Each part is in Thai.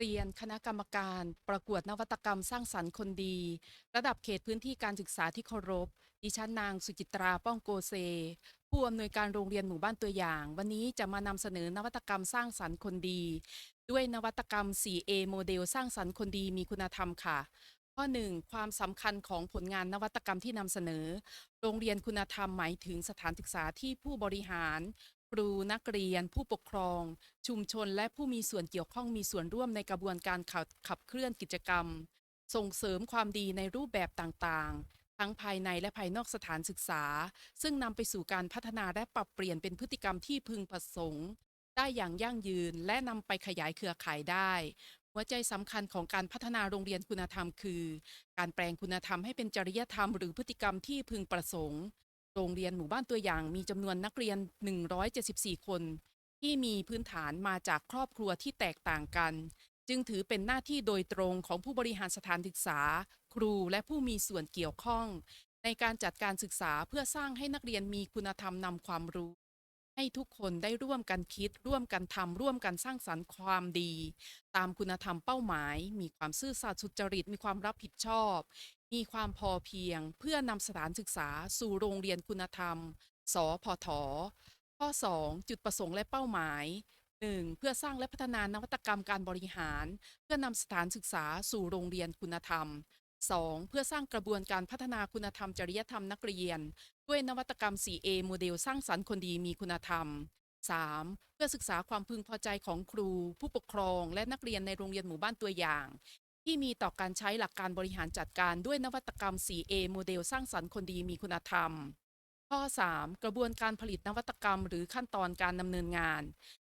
เรียนคณะกรรมการประกวดนวัตกรรมสร้างสรรค์คนดี ระดับเขตพื้นที่การศึกษาที่เคารพ ดิฉันนางสุจิตราป้องโกเซ ผู้อำนวยการโรงเรียนหมู่บ้านตัวอย่าง วันนี้จะมานำเสนอนวัตกรรมสร้างสรรค์คนดี ด้วยนวัตกรรม 4A โมเดลสร้างสรรค์คนดีมีคุณธรรมค่ะ ข้อ 1 ความสำคัญของผลงานนวัตกรรมที่นำเสนอ โรงเรียนคุณธรรมหมายถึงสถานศึกษาที่ผู้บริหาร ครูนักเรียน ผู้ปกครอง ชุมชน และผู้มีส่วนเกี่ยวข้องมีส่วนร่วมในกระบวนการขับขับเคลื่อนกิจกรรม ส่งเสริมความดีในรูปแบบต่างๆ ทั้งภายในและภายนอกสถานศึกษา ซึ่งนำไปสู่การพัฒนาและปรับเปลี่ยนเป็นพฤติกรรมที่พึงประสงค์ ได้อย่างยั่งยืนและนำไปขยายเครือข่ายได้ หัวใจสำคัญของการพัฒนาโรงเรียนคุณธรรมคือ การแปลงคุณธรรมให้เป็นจริยธรรมหรือพฤติกรรมที่พึงประสงค์ โรงเรียนหมู่บ้านตัวอย่างมีจำนวนนักเรียน 174 คน ที่มีพื้นฐานมาจากครอบครัวที่แตกต่างกัน จึงถือเป็นหน้าที่โดยตรงของผู้บริหารสถานศึกษา ครูและผู้มีส่วนเกี่ยวข้อง ในการจัดการศึกษาเพื่อสร้างให้นักเรียนมีคุณธรรมนำความรู้ ให้ทุกคนได้ร่วมกันคิด ร่วมกันทำร่วมกันสร้างสรรค์ความดี ตามคุณธรรมเป้าหมาย มีความซื่อสัตย์สุจริตมีความรับผิดชอบ มีความพอเพียงเพื่อนำสถานศึกษาสู่โรงเรียนคุณธรรม สพท ข้อ 2 จุดประสงค์และเป้าหมาย 1. เพื่อสร้างและพัฒนานวัตกรรมการบริหาร เพื่อนำสถานศึกษาสู่โรงเรียนคุณธรรม 2. เพื่อสร้างกระบวนการพัฒนาคุณธรรมจริยธรรมนักเรียน ด้วยนวัตกรรม 4A โมเดลสร้างสรรค์คนดีมีคุณธรรม 3. เพื่อศึกษาความพึงพอใจของครู ผู้ปกครอง และนักเรียนในโรงเรียนหมู่บ้านตัวอย่าง ที่มีต่อการใช้หลักการบริหารจัดการด้วยนวัตกรรม 4A โมเดลสร้างสรรค์คนดีมีคุณธรรม ข้อ 3. กระบวนการผลิตนวัตกรรม หรือขั้นตอนการดำเนินงาน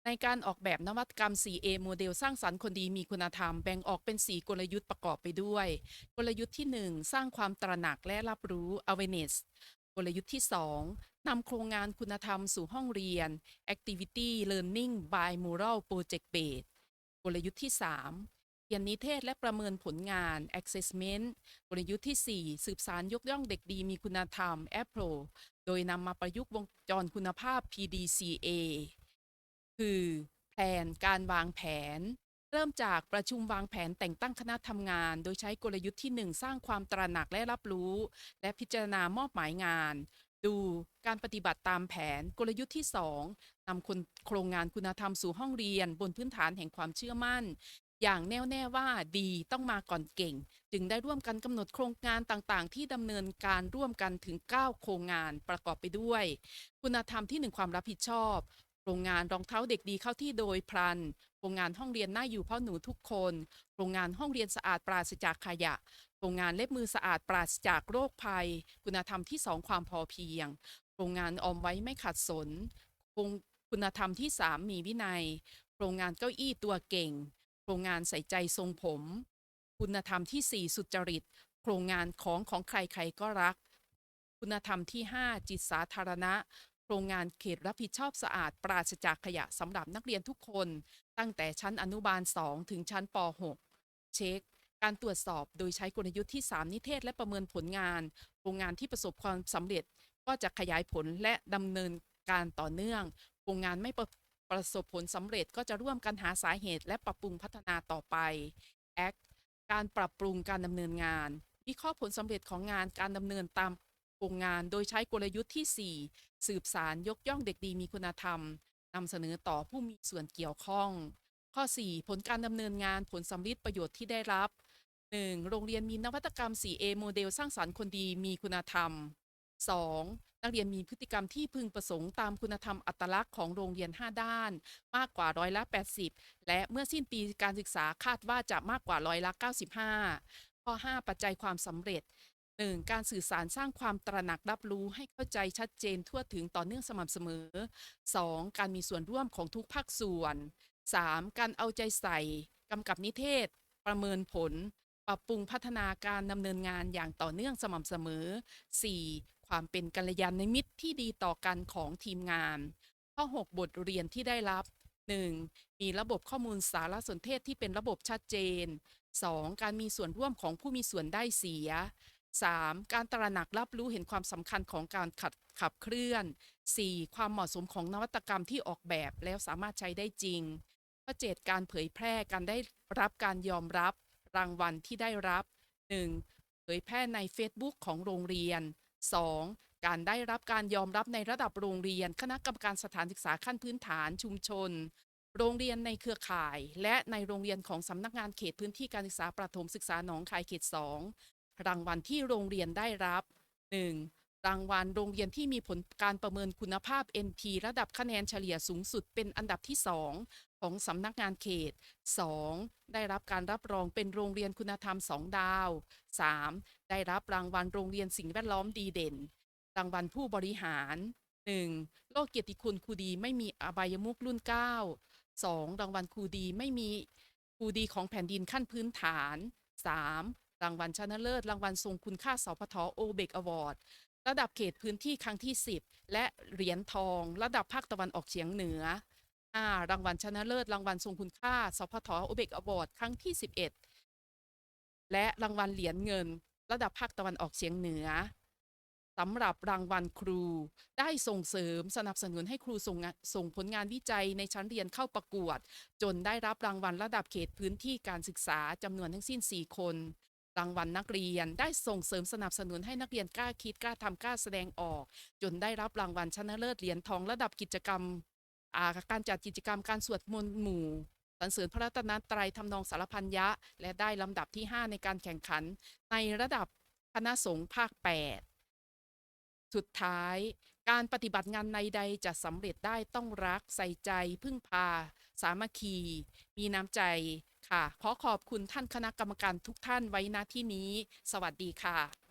ในการออกแบบนวัตกรรม 4A โมเดลสร้างสรรค์คนดีมีคุณธรรม แบ่งออกเป็น 4 กลยุทธ์ประกอบไปด้วย กลยุทธ์ที่ 1 สร้างความตระหนักและรับรู้ awareness กลยุทธ์ที่ 2 นำโครงงานคุณธรรมสู่ห้องเรียน activity learning by moral project based กลยุทธ์ที่ 3 เขียนนิเทศและประเมินผลงาน assessment กลยุทธ์ที่ 4 สืบสารยกย่องเด็กดีมีคุณธรรม Appro โดยนำมาประยุกต์วงจรคุณภาพ PDCA คือแผนการวางแผน เริ่มจากประชุมวางแผนแต่งตั้งคณะทำงาน โดยใช้กลยุทธ์ที่ 1 สร้างความตระหนักและรับรู้ และพิจารณามอบหมายงาน ดูการปฏิบัติตามแผนกลยุทธ์ที่ 2นำคนโครงงานคุณธรรมสู่ห้องเรียน บนพื้นฐานแห่งความเชื่อมั่น อย่างแน่วแน่ว่าดีต้องมาก่อนเก่ง จึงได้ร่วมกันกำหนดโครงงานต่างๆ ที่ดำเนินการร่วมกันถึง 9 โครงงานประกอบไปด้วย คุณธรรมที่ 1 ความรับผิดชอบ โครงงานรองเท้าเด็กดีเข้าที่โดยพลัน โครงงานห้องเรียนน่าอยู่เพราะหนูทุกคน โครงงานห้องเรียนสะอาดปราศจากขยะ โครงงานเล็บมือสะอาดปราศจากโรคภัย คุณธรรมที่ 2 ความพอเพียง โครงงานออมไว้ไม่ขัดสน คุณธรรมที่ 3 มีวินัย โครงงานเก้าอี้ตัวเก่ง โรงงานใส่ใจทรงผม คุณธรรมที่ 4 สุจริต โครงงานของของใครใครก็รัก คุณธรรมที่ 5 จิตสาธารณะ โครงงานเขตรับผิดชอบสะอาด ปราศจากขยะสำหรับนักเรียนทุกคน ตั้งแต่ชั้นอนุบาล 2 ถึงชั้นป .6 เช็คการตรวจสอบโดยใช้กลยุทธ์ที่ 3 นิเทศและประเมินผลงาน โครงงานที่ประสบความสำเร็จก็จะขยายผลและดำเนินการต่อเนื่อง โครงงานไม่ประ ประสบผลสำเร็จก็จะร่วมกันหาสาเหตุ และปรับปรุงพัฒนาต่อไป Act การปรับปรุงการดำเนินงานวิเคราะห์ผลสำเร็จของงานการดำเนินตามโครงงาน โดยใช้กลยุทธ์ที่ 4 สืบสารยกย่องเด็กดีมีคุณธรรมนำเสนอต่อผู้มีส่วนเกี่ยวข้อง ข้อ 4 ผลการดำเนินงานผลสำลิดประโยชน์ที่ได้รับ 1. โรงเรียนมีนวัตกรรม 4A โมเดลสร้างสรรค์คนดีมีคุณธรรม 2. นักเรียนมีพฤติกรรมที่พึงประสงค์ตามคุณธรรมอัตลักษณ์ของโรงเรียน 5 ด้าน มากกว่าร้อยละ 80 และเมื่อสิ้นปีการศึกษาคาดว่าจะมากกว่าร้อยละ 95 ข้อ 5 ปัจจัยความสำเร็จ 1. การสื่อสารสร้างความตระหนักรับรู้ให้เข้าใจชัดเจนทั่วถึงต่อเนื่องสม่ำเสมอ 2. การมีส่วนร่วมของทุกภาคส่วน 3. การเอาใจใส่กำกับนิเทศ ประเมินผล ปรับปรุงพัฒนาการดำเนินงานอย่างต่อเนื่องสม่ำเสมอ 4. ความเป็นกัลยาณมิตรที่ดีต่อกันของทีมงาน ข้อ 6 บทเรียนที่ได้รับ 1. มีระบบข้อมูลสารสนเทศที่เป็นระบบชัดเจน 2. การมีส่วนร่วมของผู้มีส่วนได้เสีย 3. การตระหนักรับรู้เห็นความสำคัญของการขัดขับเคลื่อน 4. ความเหมาะสมของนวัตกรรมที่ออกแบบแล้วสามารถใช้ได้จริงข้อ7การเผยแพร่การได้รับการยอมรับ รางวัลที่ได้รับ 1. เผยแพร่ใน Facebook ของโรงเรียน 2. การได้รับการยอมรับในระดับโรงเรียน คณะกรรมการสถานศึกษาขั้นพื้นฐานชุมชน โรงเรียนในเครือข่าย และในโรงเรียนของสำนักงานเขตพื้นที่การศึกษาประถมศึกษาหนองคายเขต 2 รางวัลที่โรงเรียนได้รับ 1. รางวัลโรงเรียนที่มีผลการประเมินคุณภาพ NT ระดับคะแนนเฉลี่ยสูงสุดเป็นอันดับที่ 2 ของสำนักงานเขต 2. ได้รับการรับรองเป็นโรงเรียนคุณธรรม 2 ดาว 3. ได้รับรางวัลโรงเรียนสิ่งแวดล้อมดีเด่น รางวัลผู้บริหาร 1. โลกเกียรติคุณครูดีไม่มีอบายมุกรุ่น 9 2. รางวัลครูดีไม่มีครูดีของแผ่นดินขั้นพื้นฐาน 3. รางวัลชนะเลิศ รางวัลทรงคุณค่าสพทโอเบกอวอร์ดระดับเขตพื้นที่ครั้งที่ 10 และเหรียญทอง ระดับภาคตะวันออกเฉียงเหนือ 5. รางวัลชนะเลิศ รางวัลทรงคุณค่า สพทโอเบกอวอร์ดครั้งที่ 11 และรางวัลเหรียญเงิน ระดับภาคตะวันออกเฉียงเหนือสำหรับรางวัลครู ได้ส่งเสริมสนับสนุนให้ครูส่งส่งผลงานวิจัยในชั้นเรียนเข้าประกวด จนได้รับรางวัลระดับเขตพื้นที่การศึกษาจำนวนทั้งสิ้น 4 คน รางวัลนักเรียนได้ส่งเสริมสนับสนุนให้นักเรียนกล้าคิดกล้าทำกล้าแสดงออก จนได้รับรางวัลชนะเลิศเหรียญทองระดับกิจกรรม การจัดกิจกรรมการสวดมนต์หมู่สรรเสริญพระรัตนตรัยทำนองสารพันยะ และได้ลำดับที่ 5 ในการแข่งขัน ในระดับคณะสงฆ์ภาค 8 สุดท้าย การปฏิบัติงานใดๆจะสำเร็จได้ต้องรักใส่ใจ พึ่งพา สามัคคี มีน้ำใจค่ะ ขอขอบคุณท่านคณะกรรมการทุกท่านไว้ณที่นี้ สวัสดีค่ะ